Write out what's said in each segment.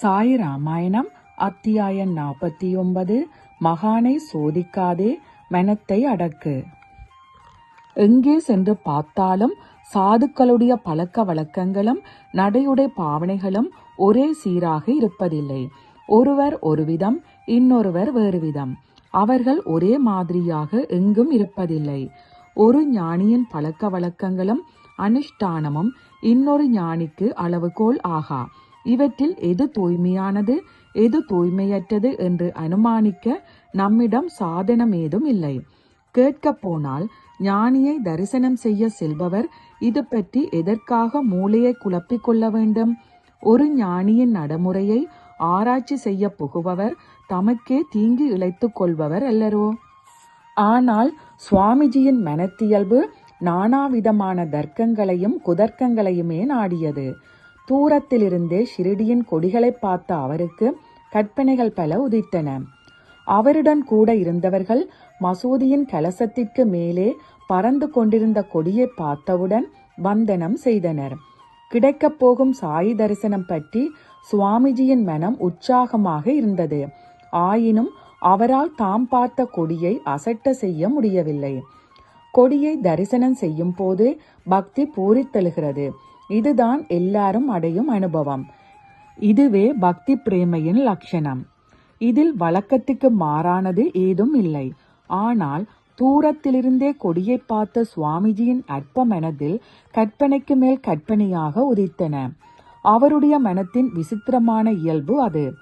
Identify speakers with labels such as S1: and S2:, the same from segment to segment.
S1: சாய் ராமாயணம் அத்தியாயம் நாற்பத்தி ஒன்பது மகானை சோதிக்காதே மனத்தை அடக்கு. எங்கே சென்று பார்த்தாலும் சாதுக்களுடைய பழக்க வழக்கங்களும் நடையுடை பாவனைகளும் ஒரே சீராக இருப்பதில்லை. ஒருவர் ஒரு விதம் இன்னொருவர் வேறு விதம் அவர்கள் ஒரே மாதிரியாக எங்கும் இருப்பதில்லை. ஒரு ஞானியின் பழக்க வழக்கங்களும் அனுஷ்டானமும் இன்னொரு ஞானிக்கு அளவுகோல் ஆகா. இவற்றில் எது தூய்மையானது எது தூய்மையற்றது என்று அனுமானிக்க நம்மிடம் சாதனம் ஏதும் இல்லை. கேட்கப் போனால் ஞானியை தரிசனம் செய்ய செல்பவர் இது பற்றி எதற்காக மூளையை குழப்பிக் கொள்ள வேண்டும்? ஒரு ஞானியின் நடைமுறையை ஆராய்ச்சி செய்ய புகுபவர் தமக்கே தீங்கு இழைத்துக் கொள்பவர் அல்லரோ? ஆனால் சுவாமிஜியின் மனத்தியல்பு நானாவிதமான தர்க்கங்களையும் குதர்க்கங்களையுமே நாடியது. தூரத்திலிருந்தே ஷிரடியின் கொடிகளை பார்த்த அவருக்கு கற்பனைகள் பல உதித்தன. அவருடன் கூட இருந்தவர்கள் மசூதியின் கலசத்திற்கு மேலே பறந்து கொண்டிருந்த கொடியை பார்த்தவுடன் வந்தனம் செய்தனர். கிடைக்கப் போகும் சாயி தரிசனம் பற்றி சுவாமிஜியின் மனம் உற்சாகமாக இருந்தது. ஆயினும் அவரால் தாம் பார்த்த கொடியை அசட்ட செய்ய முடியவில்லை. கொடியை தரிசனம் செய்யும் போது பக்தி பூரித்தெழுகிறது. இதுதான் எல்லாரும் அடையும் அனுபவம். இதுவே பக்தி பிரேமையின் லட்சணம். இதில் வழக்கத்துக்கு மாறானது ஏதும் இல்லை. ஆனால் தூரத்திலிருந்தே கொடியை பார்த்த சுவாமிஜியின் அற்ப மனதில் கற்பனைக்கு மேல் கற்பனையாக உதித்தன. அவருடைய மனத்தின் விசித்திரமான இயல்பு அது.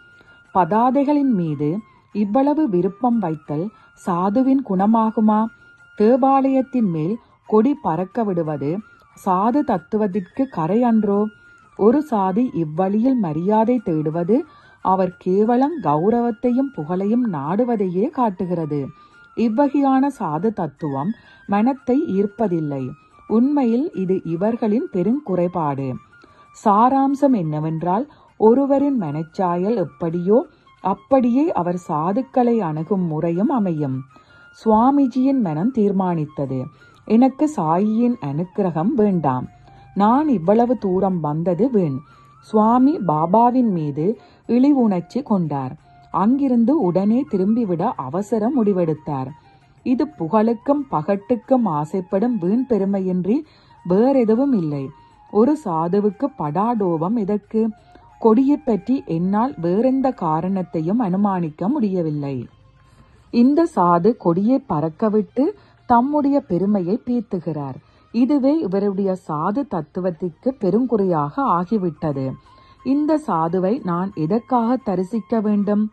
S1: பதாதைகளின் மீது இவ்வளவு விருப்பம் வைத்தல் சாதுவின் குணமாகுமா? தேவாலயத்தின் மேல் கொடி பறக்க விடுவது சாது தத்துவத்திற்கு கரை அன்றோ? ஒரு சாதி இவ்வழியில் மரியாதை தேடுவது அவர் கேவலம் கௌரவத்தையும் புகழையும் நாடுவதையே காட்டுகிறது. இவ்வகையான சாது தத்துவம் மனத்தை ஈர்ப்பதில்லை. உண்மையில் இது இவர்களின் பெருங்குறைபாடு. சாராம்சம் என்னவென்றால் ஒருவரின் மனச்சாயல் எப்படியோ அப்படியே அவர் சாதுக்களை அணுகும் முறையும் அமையும். சுவாமிஜியின் மனம் தீர்மானித்தது. எனக்கு சாயியின் அனுக்கிரகம் வேண்டாம். நான் இவ்வளவு தூரம் வந்தது வீண். சுவாமி பாபாவின் மீது இழிவுணர்ச்சி கொண்டார். அங்கிருந்து உடனே திரும்பிவிட அவசரம் முடிவெடுத்தார். இது புகழுக்கும் பகட்டுக்கும் ஆசைப்படும் வீண் பெருமையின்றி வேறெதுவும் இல்லை. ஒரு சாதுவுக்கு படாடோபம் இதற்கு கொடியை பற்றி என்னால் வேறெந்த காரணத்தையும் அனுமானிக்க முடியவில்லை. இந்த சாது கொடியை பறக்கவிட்டு தம்முடைய பெருமையை பீத்துகிறார். இதுவே இவருடைய சாது தத்துவத்திற்கு பெருங்குறையாக ஆகிவிட்டது. இந்த சாதுவை நான் எதற்காக தரிசிக்க வேண்டும்?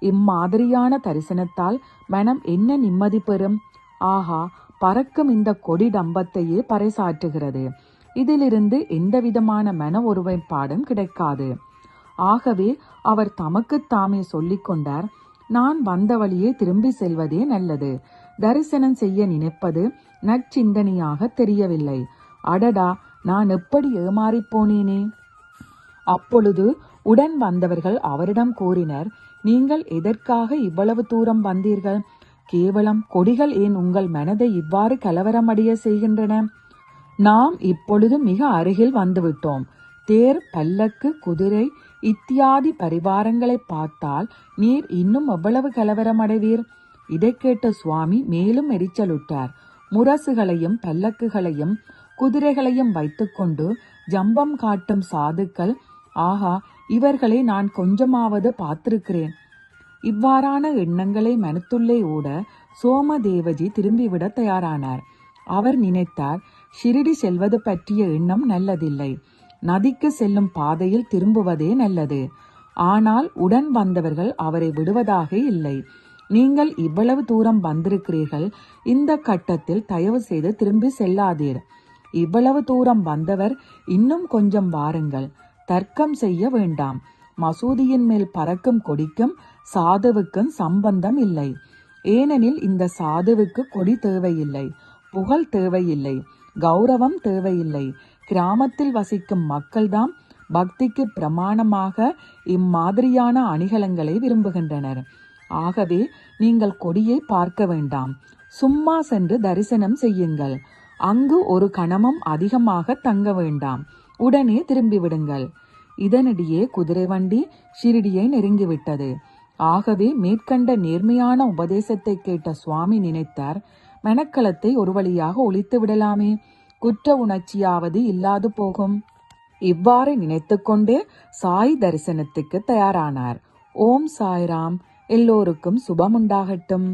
S1: இம்மாதிரியான தரிசனத்தால் மனம் என்ன நிம்மதி பெறும்? ஆஹா பறக்கும் இந்த கொடி டம்பத்தையே பறைசாற்றுகிறது. இதிலிருந்து எந்தவிதமான மன ஒருமைப்பாடும் கிடைக்காது. ஆகவே அவர் தமக்கு தாமே கொண்டார் நான் வந்த வழியே திரும்பி செல்வதே நல்லது. தரிசனம் செய்ய நினைப்பது நற்சிந்தனையாக தெரியவில்லை. அடடா நான் எப்படி ஏமாறிப் போனேனே? அப்பொழுது உடன் வந்தவர்கள் அவரிடம் கூறினர் நீங்கள் எதற்காக இவ்வளவு தூரம் வந்தீர்கள்? கேவலம் கொடிகள் ஏன் உங்கள் மனதை இவ்வாறு கலவரமடைய செய்கின்றன? நாம் இப்பொழுது மிக அருகில் வந்துவிட்டோம். தேர் பல்லக்கு குதிரை இத்தியாதி பரிவாரங்களை பார்த்தால் நீர் இன்னும் எவ்வளவு கலவரமடைவீர்? இதை கேட்ட சுவாமி மேலும் எரிச்சலுட்டார். முரசுகளையும் பல்லக்குகளையும் குதிரைகளையும் வைத்துக்கொண்டு ஜம்பம் காட்டும் சாதுக்கள் ஆஹா இவர்களை நான் கொஞ்சமாவது பார்த்திருக்கிறேன். இவ்வாறான எண்ணங்களை மனத்துள்ளே ஓட சோமதேவஜி திரும்பிவிட தயாரானார். அவர் நினைத்தார் ஷிரிடி செல்வது பற்றிய எண்ணம் நல்லதில்லை. நதிக்கு செல்லும் பாதையில் திரும்புவதே நல்லது. ஆனால் உடன் வந்தவர்கள் அவரை விடுவதாக இல்லை. நீங்கள் இவ்வளவு தூரம் வந்திருக்கிறீர்கள் இந்த கட்டத்தில் தயவு செய்து திரும்பி செல்லாதீர். இவ்வளவு தூரம் வந்தவர் இன்னும் கொஞ்சம் வாருங்கள். தர்க்கம் செய்ய வேண்டாம். மசூதியின் மேல் பறக்கும் கொடிக்கும் சாதுவுக்கும் சம்பந்தம் இல்லை. ஏனெனில் இந்த சாதுவுக்கு கொடி தேவையில்லை புகழ் தேவையில்லை கௌரவம் தேவையில்லை. கிராமத்தில் வசிக்கும் மக்கள்தான் பக்திக்கு பிரமாணமாக இம்மாதிரியான அணிகலங்களை விரும்புகின்றனர். ஆகவே நீங்கள் கொடியை பார்க்க வேண்டாம். சும்மா சென்று தரிசனம் செய்யுங்கள். அங்கு ஒரு கணமும் அதிகமாக தங்க வேண்டாம். உடனே திரும்பிவிடுங்கள். இதனிடையே குதிரை வண்டி ஷிரிடியை நெருங்கிவிட்டது. ஆகவே மேற்கண்ட நேர்மையான உபதேசத்தை கேட்ட சுவாமி நினைத்தார் மெனக்களத்தை ஒரு வழியாக ஒழித்து விடலாமே. குற்ற உணர்ச்சியாவது இல்லாது போகும். இவ்வாறு நினைத்துக்கொண்டே சாய் தரிசனத்துக்கு தயாரானார். ஓம் சாய்ராம். எல்லோருக்கும் சுபமுண்டாகட்டும்.